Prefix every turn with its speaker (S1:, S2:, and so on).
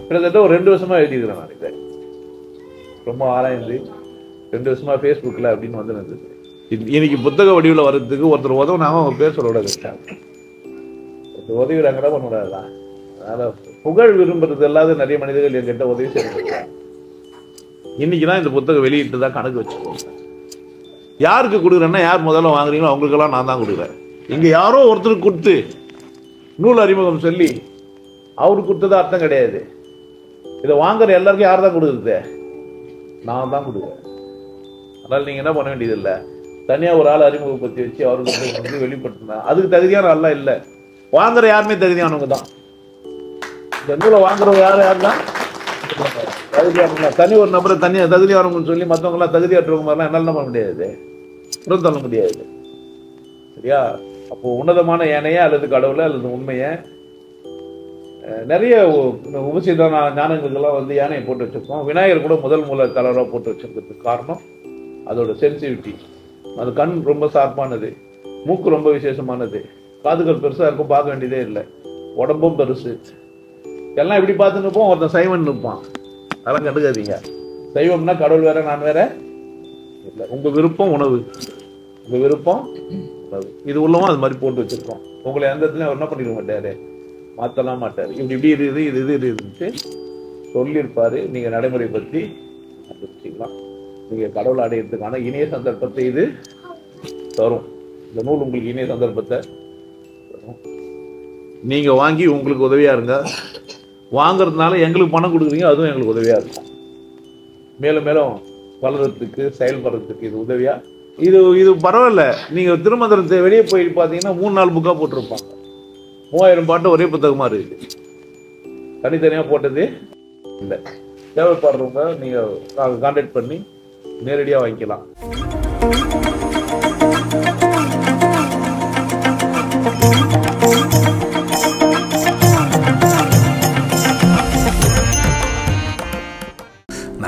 S1: கிட்டத்தட்ட ஒரு ரெண்டு வருஷமா எழுதியிருக்கிறேன் நான் இதை. ரொம்ப ஆராய்ந்து ரெண்டு வருஷமா ஃபேஸ்புக்கில் அப்படின்னு வந்து இருந்தது இன்னைக்கு புத்தக வடிவில் வர்றதுக்கு ஒருத்தர் உதவுனாங்க அவங்க பேர் சொல்ல விடாது. ஒருத்தர் உதவிறாங்கன்னா பண்ண விடாதான் அதனால புகழ் விரும்புறது இல்லாத நிறைய மனிதர்கள் என்கிட்ட உதவி செய்யறாங்க இன்னைக்கு தான் இந்த புத்தகம் வெளியிட்டு தான் கணக்கு வச்சுக்கோங்க. யாருக்கு கொடுக்குறேன்னா யார் முதல்ல வாங்குறீங்களோ அவங்களுக்கெல்லாம் நான் தான் கொடுக்குறேன். இங்கே யாரோ ஒருத்தருக்கு கொடுத்து நூல் அறிமுகம் சொல்லி அவருக்கு கொடுத்தது அர்த்தம் கிடையாது. இதை வாங்குற எல்லாருக்கும் யார் தான் கொடுக்குறது? நான் தான் கொடுக்குறேன். அதனால் நீங்கள் என்ன பண்ண வேண்டியதில்லை? தனியாக ஒரு ஆள் அறிமுகப்படுத்தி வச்சு அவருக்கு வந்து வெளிப்படுத்தினா அதுக்கு தகுதியான ஆள்லாம் இல்லை. வாங்குற யாருமே தகுதியானவங்க தான். இந்த நூலை வாங்குறவங்க யார் யார் தான்? தகுதியானவங்க தனி ஒரு நபரை தனியாக தகுதியானவங்கன்னு சொல்லி மற்றவங்களாம் தகுதியாற்றவங்க மாதிரிலாம் என்னால் பண்ண முடியாது. புறம் தள்ள முடியாது. சரியா? அப்போ உன்னதமான ஏனைய அல்லது கடவுளை அல்லது உண்மையை நிறைய உ- உபசித ஞானங்களுக்கெல்லாம் வந்து யானையை போட்டு வச்சுருக்கோம். விநாயகர் கூட முதல் மூல கலராக போட்டு வச்சுருக்கிறதுக்கு காரணம் அதோட சென்சிட்டிவிட்டி அது கண் ரொம்ப சார்பானது மூக்கு ரொம்ப விசேஷமானது. காதுகள் பெருசாக இருக்கும் பார்க்க வேண்டியதே இல்லை. உடம்பும் பெருசு. எல்லாம் இப்படி பார்த்து நிற்போம் ஒருத்தன் சைவன் நிற்பான் அதெல்லாம் கண்டுக்காதீங்க. சைவம்னா கடவுள் வேற நான் வேற? இல்லை உங்க விருப்பம் உணவு. உங்க விருப்பம் உணவு. இது உள்ளவும் அது மாதிரி போட்டு வச்சிருக்கோம். உங்களை எந்த இடத்துலயும் அவர் என்ன பண்ணிக்க மாட்டாரு? மாத்தலாம் மாட்டாரு. இப்படி இப்படி இருக்குது இது இது இருக்குன்ட்டு சொல்லியிருப்பாரு. நீங்க நடைமுறை பற்றி கண்டுபிடிச்சிக்கலாம் நீங்க கடவுள் அடையிறதுக்கான இணைய சந்தர்ப்பத்தை இது தரும். இந்த நூல் உங்களுக்கு இணைய சந்தர்ப்பத்தை நீங்க வாங்கி உங்களுக்கு உதவியா இருங்க. வாங்குறதுனால எங்களுக்கு பணம் கொடுக்குறீங்க அதுவும் எங்களுக்கு உதவியாக இருக்கும். மேலும் மேலும் வளர்றதுக்கு செயல்படுறதுக்கு இது உதவியாக இது இது பரவாயில்ல. நீங்கள் திருமந்திரத்தை வெளியே போய் பார்த்தீங்கன்னா மூணு நாள் புக்காக போட்டிருப்பாங்க. மூவாயிரம் பாட்டு ஒரே புத்தகமாக இருக்குது தனித்தனியாக போட்டது இல்லை. தேவைப்படுறவங்க நீங்கள் கான்டாக்ட் பண்ணி நேரடியாக வாங்கிக்கலாம்.